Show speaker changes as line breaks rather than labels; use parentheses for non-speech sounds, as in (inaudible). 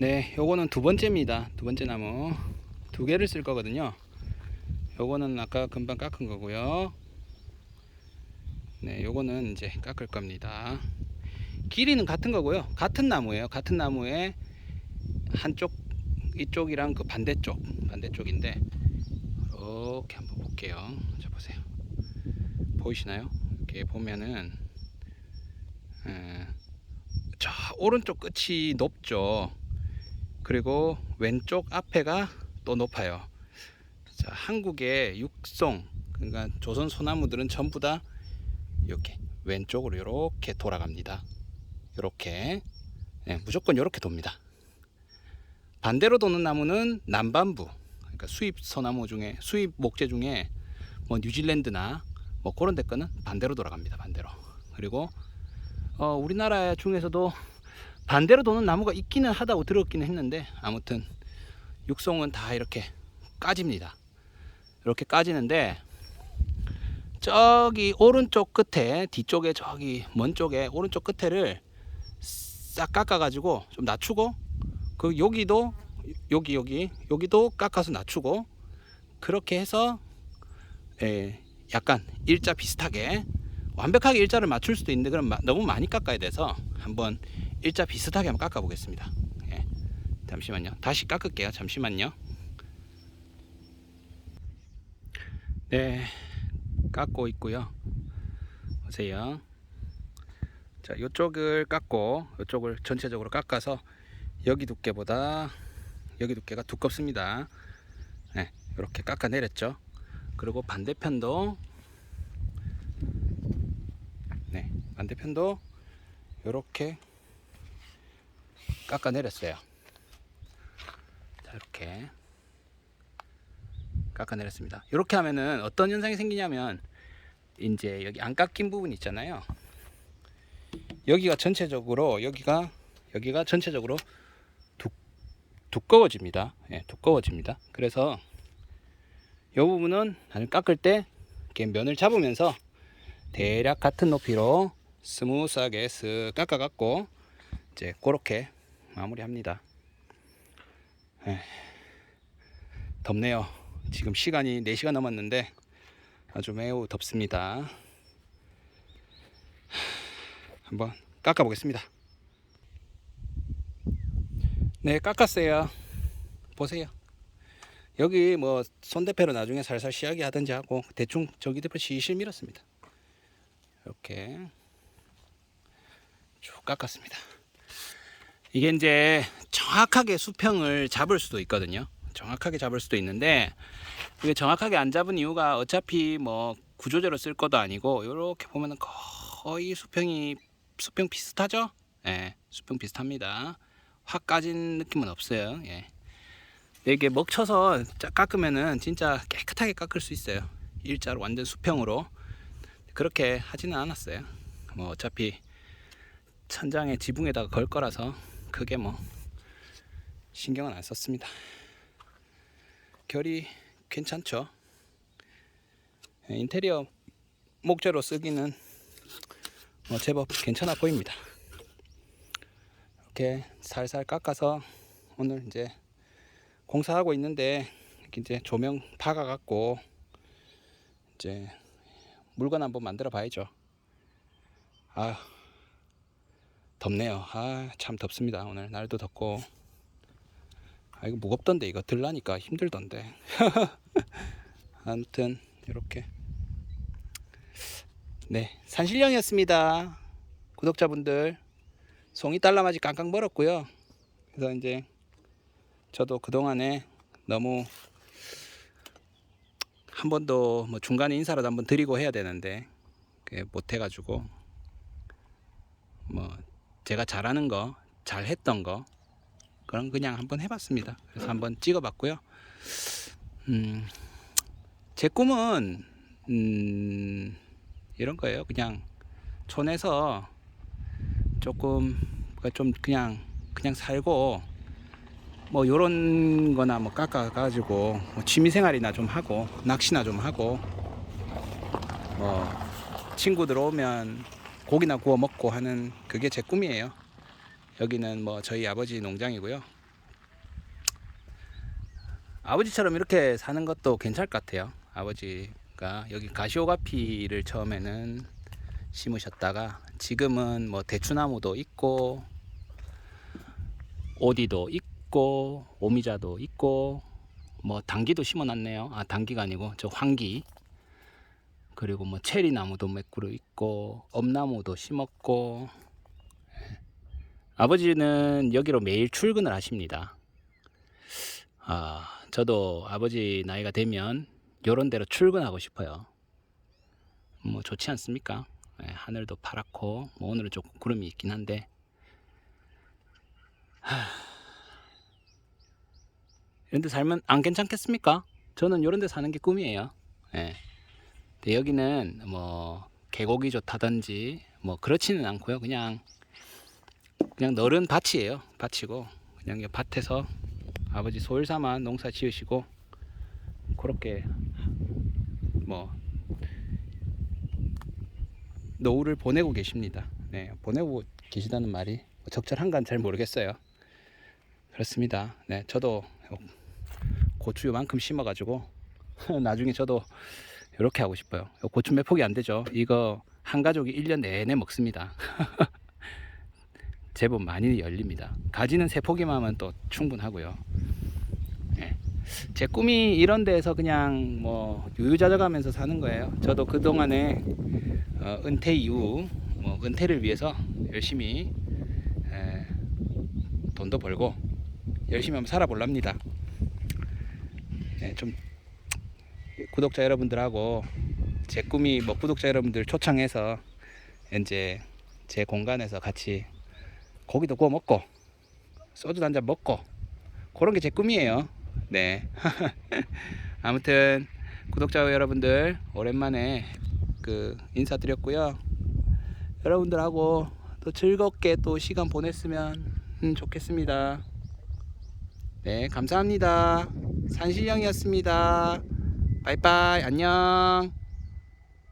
네, 요거는 두 번째입니다. 두 번째 나무. 두 개를 쓸 거거든요. 요거는 아까 금방 깎은 거고요. 네, 요거는 이제 깎을 겁니다. 길이는 같은 거고요. 같은 나무예요. 같은 나무에 한쪽 이쪽이랑 그 반대쪽 반대쪽인데 이렇게 한번 볼게요. 자 보세요. 보이시나요? 이렇게 보면은 에, 저 오른쪽 끝이 높죠. 그리고 왼쪽 앞에가 또 높아요. 자, 한국의 육송, 그러니까 조선 소나무들은 전부 다 이렇게 왼쪽으로 이렇게 돌아갑니다. 이렇게 예, 무조건 이렇게 돕니다. 반대로 도는 나무는 남반부, 그러니까 수입 소나무 중에 수입 목재 중에 뭐 뉴질랜드나 뭐 그런 데 거는 반대로 돌아갑니다. 반대로. 그리고 어, 우리나라 중에서도 반대로 도는 나무가 있기는 하다고 들었기는 했는데 아무튼 육송은 다 이렇게 까집니다. 이렇게 까지는데 저기 오른쪽 끝에 뒤쪽에 저기 먼 쪽에 오른쪽 끝에를 싹 깎아 가지고 좀 낮추고 그 여기도 여기 여기 여기도 깎아서 낮추고 그렇게 해서 예, 약간 일자 비슷하게 완벽하게 일자를 맞출 수도 있는데 그럼 마- 너무 많이 깎아야 돼서 한번 일자 비슷하게 한번 깎아 보겠습니다. 예. 잠시만요. 다시 깎을게요. 잠시만요. 네, 깎고 있고요. 보세요. 자, 이쪽을 깎고 이쪽을 전체적으로 깎아서 여기 두께보다 여기 두께가 두껍습니다. 네, 이렇게 깎아 내렸죠. 그리고 반대편도 네, 반대편도 이렇게 깎아 내렸어요. 자, 이렇게 깎아 내렸습니다. 이렇게 하면은 어떤 현상이 생기냐면 이제 여기 안 깎인 부분 있잖아요. 여기가 전체적으로 여기가 여기가 전체적으로 두, 두꺼워집니다. 예, 두꺼워집니다. 그래서 이 부분은 깎을 때 이렇게 면을 잡으면서 대략 같은 높이로 스무스하게 쓱 깎아 갖고 이제 그렇게 마무리합니다. 에, 덥네요. 지금 시간이 4시가 넘었는데 아주 매우 덥습니다. 한번 깎아 보겠습니다. 네, 깎았어요. 보세요. 여기 뭐 손대패로 나중에 살살 시하게 하든지 하고 대충 저기 대표 시실 밀었습니다. 이렇게 쭉 깎았습니다. 이게 이제 정확하게 수평을 잡을 수도 있거든요. 정확하게 잡을 수도 있는데 이게 정확하게 안 잡은 이유가 어차피 뭐 구조제로 쓸 것도 아니고 이렇게 보면은 거의 수평이 수평 비슷하죠? 예, 수평 비슷합니다. 확 까진 느낌은 없어요. 예. 이게 먹쳐서 짜- 깎으면은 진짜 깨끗하게 깎을 수 있어요. 일자로 완전 수평으로 그렇게 하지는 않았어요. 뭐 어차피 천장에 지붕에다가 걸 거라서 그게 뭐 신경은 안 썼습니다. 결이 괜찮죠? 예, 인테리어 목재로 쓰기는 뭐 제법 괜찮아 보입니다. 이렇게 살살 깎아서 오늘 이제 공사하고 있는데 이제 조명 박아갖고 이제 물건 한번 만들어 봐야죠. 아 덥네요. 아 참 덥습니다. 오늘 날도 덥고 아 이거 무겁던데 이거 들라니까 힘들던데. (laughs) 아무튼 이렇게 네 산신령이었습니다. 구독자분들 송이 딸라마지 깡깡 멀었고요. 그래서 이제 저도 그 동안에 너무 한 번도 뭐 중간에 인사라도 한번 드리고 해야 되는데 못 해가지고 뭐 제가 잘하는 거 잘했던 거 그럼 그냥 한번 해봤습니다. 그래서 한번 찍어봤고요. 음, 제 꿈은 음, 이런 거예요. 그냥 촌에서 조금 그러니까 좀 그냥 그냥 살고 뭐 요런 거나 뭐 깎아 가지고 뭐 취미 생활이나 좀 하고 낚시나 좀 하고 뭐 친구들 오면 고기나 구워 먹고 하는 그게 제 꿈이에요. 여기는 뭐 저희 아버지 농장이고요. 아버지처럼 이렇게 사는 것도 괜찮을 것 같아요. 아버지가 여기 가시오가피를 처음에는 심으셨다가 지금은 뭐 대추나무도 있고 오디도 있고 오미자도 있고 뭐 당기도 심어놨네요. 아 당기가 아니고 저 황기 그리고 뭐 체리 나무도 몇 그루 있고 엄나무도 심었고 예. 아버지는 여기로 매일 출근을 하십니다. 아 저도 아버지 나이가 되면 요런 데로 출근하고 싶어요. 뭐 좋지 않습니까? 예, 하늘도 파랗고 뭐 오늘은 조금 구름이 있긴 한데 하... 이런 데 살면 안 괜찮겠습니까? 저는 요런 데 사는 게 꿈이에요. 예. 근데 여기는 뭐 계곡이 좋다든지 뭐 그렇지는 않고요. 그냥 그냥 너른 밭이에요. 밭이고 그냥 이 밭에서 아버지 소일사만 농사 지으시고 그렇게 뭐 노후를 보내고 계십니다. 네, 보내고 계시다는 말이 뭐 적절한간 잘 모르겠어요. 그렇습니다. 네, 저도 고추 요만큼 심어가지고 (laughs) 나중에 저도 이렇게 하고 싶어요. 고추 몇 폭이 안 되죠. 이거 한 가족이 1년 내내 먹습니다. (laughs) 제법 많이 열립니다. 가지는 세 포기만 하면 또 충분하고요. 예. 제 꿈이 이런 데서 그냥 뭐 유유자적하면서 사는 거예요. 저도 그 동안에 어, 은퇴 이후 뭐 은퇴를 위해서 열심히 에, 돈도 벌고 열심히 한번 살아볼랍니다. 네, 좀 구독자 여러분들하고 제 꿈이 뭐 구독자 여러분들 초청해서 이제 제 공간에서 같이 고기도 구워 먹고 소주 한 잔 먹고 그런 게 제 꿈이에요. 네. (laughs) 아무튼 구독자 여러분들 오랜만에 그 인사드렸고요. 여러분들하고 또 즐겁게 또 시간 보냈으면 음, 좋겠습니다. 네, 감사합니다. 산신령이었습니다. 바이바이, 안녕.